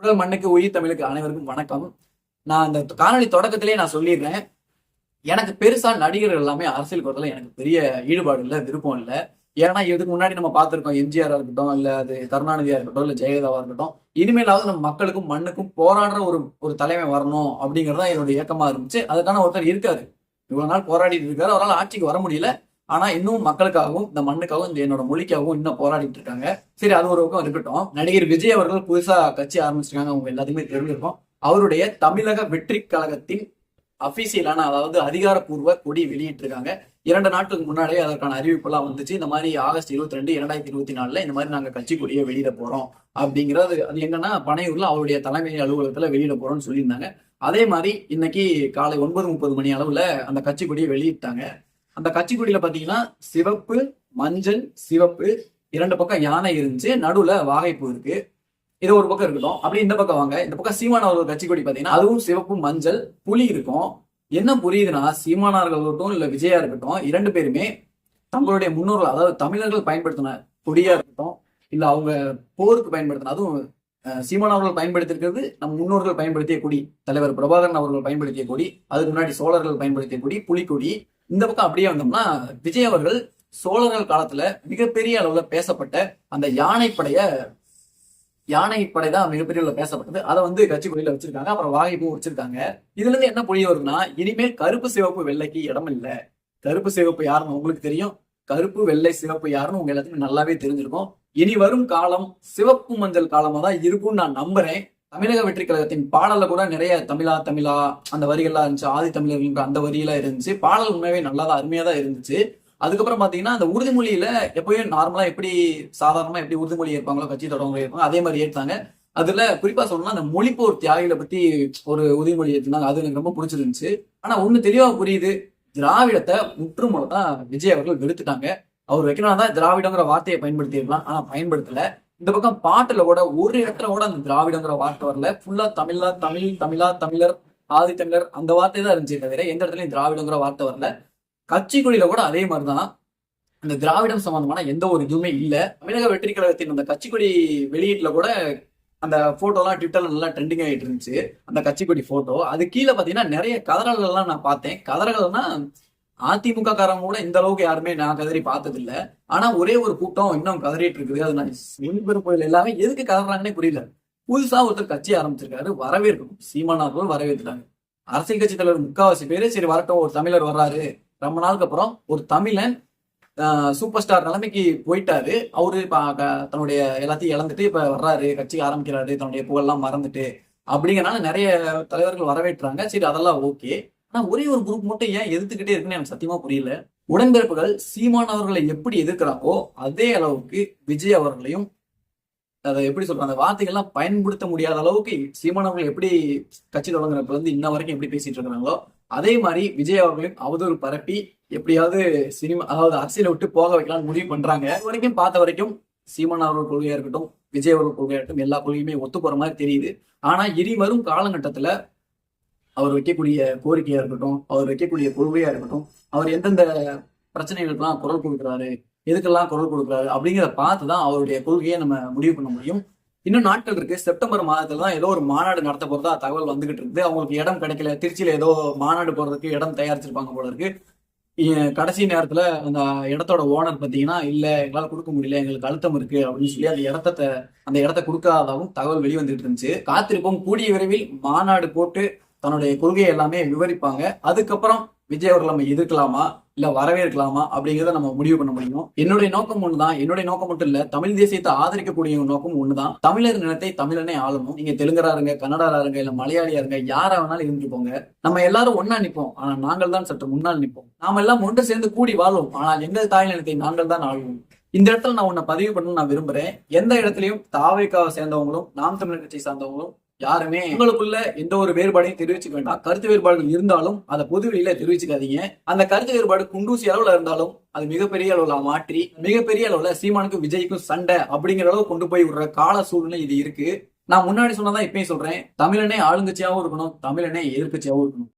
உடல் மண்ணுக்கு உயிர் தமிழுக்கு அனைவருக்கும் வணக்கம். நான் அந்த காணொளி தொடக்கத்திலே நான் சொல்லிடுறேன் எனக்கு பெருசா நடிகர்கள் எல்லாமே அரசியல் வரல எனக்கு பெரிய ஈடுபாடு இல்லை விருப்பம் இல்லை. ஏன்னா இதுக்கு முன்னாடி நம்ம பார்த்துருக்கோம் எம்ஜிஆரா இருக்கட்டும் இல்ல அது கருணாநிதியா இருக்கட்டும் இல்ல ஜெயலலிதாவா இருக்கட்டும் இனிமேலாவது நம்ம மக்களுக்கும் மண்ணுக்கும் போராடுற ஒரு ஒரு தலைமை வரணும் அப்படிங்கறது தான் என்னோட இயக்கமா இருந்துச்சு. அதுக்கான ஒருத்தர் இருக்காரு. இவ்வளவு நாள் போராடிட்டு இருக்காரு. அவரால் ஆட்சிக்கு வர முடியல. ஆனா இன்னும் மக்களுக்காகவும் இந்த மண்ணுக்காகவும் இந்த என்னோட மொழிக்காகவும் இன்னும் போராடிட்டு இருக்காங்க. சரி அது ஒரு பக்கம் இருக்கட்டும். நடிகர் விஜய் அவர்கள் புதுசா கட்சி ஆரம்பிச்சிருக்காங்க அவங்க எல்லாத்துக்குமே தெரிஞ்சிருக்கும். அவருடைய தமிழக வெற்றி கழகத்தின் அபிஷியலான அதாவது அதிகாரப்பூர்வ கொடி வெளியிட்டிருக்காங்க. இரண்டு நாட்களுக்கு முன்னாடியே அதற்கான அறிவிப்பெல்லாம் வந்துச்சு. இந்த மாதிரி ஆகஸ்ட் இருபத்தி ரெண்டு இரண்டாயிரத்தி இருபத்தி நாலுல இந்த மாதிரி நாங்க கட்சி கொடியை வெளியிட போறோம் அப்படிங்கிறது அது எங்கன்னா பனையூர்ல அவருடைய தலைமை அலுவலகத்துல வெளியிட போறோம்னு சொல்லியிருந்தாங்க. அதே மாதிரி இன்னைக்கு காலை ஒன்பது முப்பது மணி அளவுல அந்த கட்சி கொடியை வெளியிட்டாங்க. அந்த கட்சி கொடியில பாத்தீங்கன்னா சிவப்பு மஞ்சள் சிவப்பு இரண்டு பக்கம் யானை இருந்துச்சு நடுவுல வாகைப்பூ இருக்கு. இது ஒரு பக்கம் இருக்கட்டும். அப்படி இந்த பக்கம் வாங்க. இந்த பக்கம் சீமானவர்கள் கட்சி கொடி பாத்தீங்கன்னா அதுவும் சிவப்பு மஞ்சள் புலி இருக்கும். என்ன புரியுதுன்னா சீமானார்கள் இருக்கட்டும் இல்ல விஜயா இருக்கட்டும் இரண்டு பேருமே தங்களுடைய முன்னோர்கள் அதாவது தமிழர்கள் பயன்படுத்தின கொடியா இருக்கட்டும் இல்ல அவங்க போருக்கு பயன்படுத்தின அதுவும் சீமானவர்கள் சீமான் அவர்கள் பயன்படுத்தியிருக்கிறது நம் முன்னோர்கள் பயன்படுத்திய கொடி தலைவர் பிரபாகரன் அவர்கள் பயன்படுத்திய கொடி அதுக்கு முன்னாடி சோழர்கள் பயன்படுத்திய கொடி புலிக்கொடி இந்த பக்கம் அப்படியே வந்தோம்னா விஜய் அவர்கள் சோழர்கள் காலத்துல மிகப்பெரிய அளவுல பேசப்பட்ட அந்த யானைப்படைய யானைப்படை தான் மிகப்பெரிய அளவுல பேசப்பட்டது. அதை வந்து கட்சி கொடியில வச்சிருக்காங்க அப்புறம் வாகைப்பூ வச்சிருக்காங்க. இதுல இருந்து என்ன புரிய வருதுன்னா இனிமேல் கருப்பு சிவப்பு வெள்ளைக்கு இடம் இல்லை. கருப்பு சிவப்பு யாருன்னு உங்களுக்கு தெரியும். கருப்பு வெள்ளை சிவப்பு யாருன்னு உங்க எல்லாத்துக்கும் நல்லாவே தெரிஞ்சிருக்கும். இனி வரும் காலம் சிவப்பு மஞ்சள் காலமா தான் இருக்கும்னு நான் நம்புறேன். தமிழக வெற்றி கழகத்தின் பாடல்ல கூட நிறைய தமிழா தமிழா அந்த வரிகள்லாம் இருந்துச்சு. ஆதி தமிழர்களுக்கு அந்த வரியெல்லாம் இருந்துச்சு. பாடல் உண்மையாவே நல்லா தான் அருமையா தான் இருந்துச்சு. அதுக்கப்புறம் பாத்தீங்கன்னா அந்த உறுதிமொழியில எப்பயும் நார்மலா எப்படி சாதாரணமா எப்படி உறுதிமொழி ஏற்பாங்களோ கட்சி தொடங்க இருப்பாங்க அதே மாதிரி ஏற்றாங்க அதுல குறிப்பா சொல்லணும்னா அந்த மொழிப்போர் தியாகிகளை பத்தி ஒரு உறுதிமொழி ஏற்றினாங்க அது எனக்கு ரொம்ப பிடிச்சிருந்துச்சு. ஆனா ஒண்ணு தெளிவா புரியுது. திராவிடத்தை முற்றுமுழுதா விஜய் அவர்கள் வெறுத்துட்டாங்க. அவர் வைக்கணும்னா தான் திராவிடங்கிற வார்த்தையை பயன்படுத்தியிருக்கலாம். ஆனா பயன்படுத்தல. இந்த பக்கம் பாட்டுல கூட ஒரு இடத்துல கூட அந்த திராவிடங்கிற வார்த்தை வரல. ஃபுல்லா தமிழா தமிழ் தமிழா தமிழர் ஆதி தமிழர் அந்த வார்த்தை தான் இருந்துச்சு தவிர எந்த இடத்துலயும் திராவிடங்கிற வார்த்தை வரல. கட்சி கொடியில கூட அதே மாதிரிதான். இந்த திராவிடம் சம்பந்தமான எந்த ஒரு இதுவுமே இல்லை. தமிழக வெற்றி கழகத்தின் அந்த கட்சி கொடி வெளியீட்டுல கூட அந்த போட்டோலாம் ட்விட்டர்ல நல்லா ட்ரெண்டிங் ஆகிட்டு இருந்துச்சு. அந்த கட்சி கொடி போட்டோ அது கீழே பாத்தீங்கன்னா நிறைய கதறல்கள்லாம் நான் பார்த்தேன். கதறல்கள்னா அதிமுக காரங்க கூட இந்த அளவுக்கு யாருமே நான் கதறி பார்த்தது இல்ல ஆனா ஒரே ஒரு கூட்டம் இன்னும் கதறிட்டு இருக்குது அது நான் கோயில் எல்லாமே எதுக்கு கதறாங்கன்னே புரியல. புதுசா ஒருத்தர் கட்சி ஆரம்பிச்சிருக்காரு. வரவேற்கணும் சீமானார்கள் வரவேற்றாங்க அரசியல் கட்சி தலைவர் முக்காவாசி பேரு சரி வரட்டும் ஒரு தமிழர் வர்றாரு. ரொம்ப நாளுக்கு அப்புறம் ஒரு தமிழன் சூப்பர் ஸ்டார் நிலைமைக்கு போயிட்டாரு. அவரு இப்ப தன்னுடைய எல்லாத்தையும் இழந்துட்டு இப்ப வர்றாரு. கட்சி ஆரம்பிக்கிறாரு. தன்னுடைய புகழெல்லாம் மறந்துட்டு. அப்படிங்கிறனால நிறைய தலைவர்கள் வரவேற்றாங்க. சரி அதெல்லாம் ஓகே. ஆனா ஒரே ஒரு குரூப் மட்டும் ஏன் எதிர்த்துக்கிட்டே இருக்குன்னு எனக்கு சத்தியமா புரியல. உடன்பிறப்புகள் சீமான் அவர்களை எப்படி எதிர்க்கிறாங்களோ அதே அளவுக்கு விஜய் அவர்களையும் அதை எப்படி சொல்றாங்க அந்த வார்த்தைகள்லாம் பயன்படுத்த முடியாத அளவுக்கு சீமான் அவர்கள் எப்படி கட்சி தொடங்குறப்ப வந்து இன்ன வரைக்கும் எப்படி பேசிட்டு இருக்கிறாங்களோ அதே மாதிரி விஜய் அவர்களையும் அவதூறு பரப்பி எப்படியாவது சினிமா அதாவது அரசியலை விட்டு போக வைக்கலாம்னு முடிவு பண்றாங்க. வரைக்கும் பார்த்த வரைக்கும் சீமான் அவர்கள் கொள்கையா இருக்கட்டும் விஜய் அவர்கள் கொள்கையா இருக்கட்டும் எல்லா கொள்கையுமே ஒத்து போற மாதிரி தெரியுது. ஆனா இனி வரும் காலகட்டத்துல அவர் வைக்கக்கூடிய கோரிக்கையா இருக்கட்டும் அவர் வைக்கக்கூடிய கொள்கையா இருக்கட்டும் அவர் எந்தெந்த பிரச்சனைகளுக்கெல்லாம் குரல் கொடுக்குறாரு எதுக்கெல்லாம் குரல் கொடுக்குறாரு அப்படிங்கிறத பார்த்து தான் அவருடைய கொள்கையை நம்ம முடிவு பண்ண முடியும். இன்னும் நாட்கள் இருக்கு. செப்டம்பர் மாதத்துல தான் ஏதோ ஒரு மாநாடு நடத்த போறதா தகவல் வந்துகிட்டு இருக்குது அவங்களுக்கு இடம் கிடைக்கல. திருச்சியில ஏதோ மாநாடு போறதுக்கு இடம் தயாரிச்சிருப்பாங்க போல இருக்கு. கடைசி நேரத்துல அந்த இடத்தோட ஓனர் பாத்தீங்கன்னா இல்ல எங்களால கொடுக்க முடியல. எங்களுக்கு அழுத்தம் இருக்கு. அப்படின்னு சொல்லி அந்த இடத்த அந்த இடத்த கொடுக்காததாகவும் தகவல் வெளிவந்துட்டு இருந்துச்சு. காத்திருப்போம். கூடிய விரைவில் மாநாடு போட்டு தன்னுடைய கொள்கையை எல்லாமே விவரிப்பாங்க. அதுக்கப்புறம் விஜய் அவர்கள் நம்ம எதிர்க்கலாமா? இல்ல வரவேற்கலாமா? அப்படிங்கறத நம்ம முடிவு பண்ண முடியும். என்னுடைய நோக்கம் ஒண்ணுதான். என்னுடைய நோக்கம் மட்டும் இல்ல தமிழ் தேசியத்தை ஆதரிக்கக்கூடிய நோக்கம் ஒண்ணுதான். தமிழர் நிலத்தை தமிழனே ஆளணும் நீங்க தெலுங்கரா இருங்க கன்னடரா இருங்க இல்ல மலையாளியா இருங்க யாரா வேணாலும் இருந்துட்டு போங்க. நம்ம எல்லாரும் ஒன்னா நிப்போம். ஆனா நாங்கள் தான் சற்று முன்னால் நிப்போம். நாம எல்லாம் ஒன்று சேர்ந்து கூடி வாழும் ஆனால் எங்கள் தாய் நிலத்தை நாங்கள் தான் ஆளுவோம். இந்த இடத்துல நான் உன்னை பதிவு பண்ணணும்னு நான் விரும்புறேன். எந்த இடத்துலயும் தாவைக்காவை சேர்ந்தவங்களும் நாம் தமிழர் கட்சியை சார்ந்தவங்களும் யாருமே உங்களுக்குள்ள எந்த ஒரு வேறுபாடையும் தெரிவிச்சுக்க வேண்டாம். கருத்து வேறுபாடுகள் இருந்தாலும் அதை பொது வெளியில தெரிவிச்சுக்காதீங்க. அந்த கருத்து வேறுபாடு குண்டூசி அளவுல இருந்தாலும் அது மிகப்பெரிய அளவுல மாற்றி மிகப்பெரிய அளவுல சீமானுக்கும் விஜய்க்கும் சண்டை அப்படிங்கிற அளவு கொண்டு போய் விடுற கால சூழ்நிலை இது இருக்கு. நான் முன்னாடி சொன்னதான் இப்பயும் சொல்றேன். தமிழனே ஆளுங்கட்சியாவும் இருக்கணும் தமிழனே எதிர்கட்சியாவும் இருக்கணும்.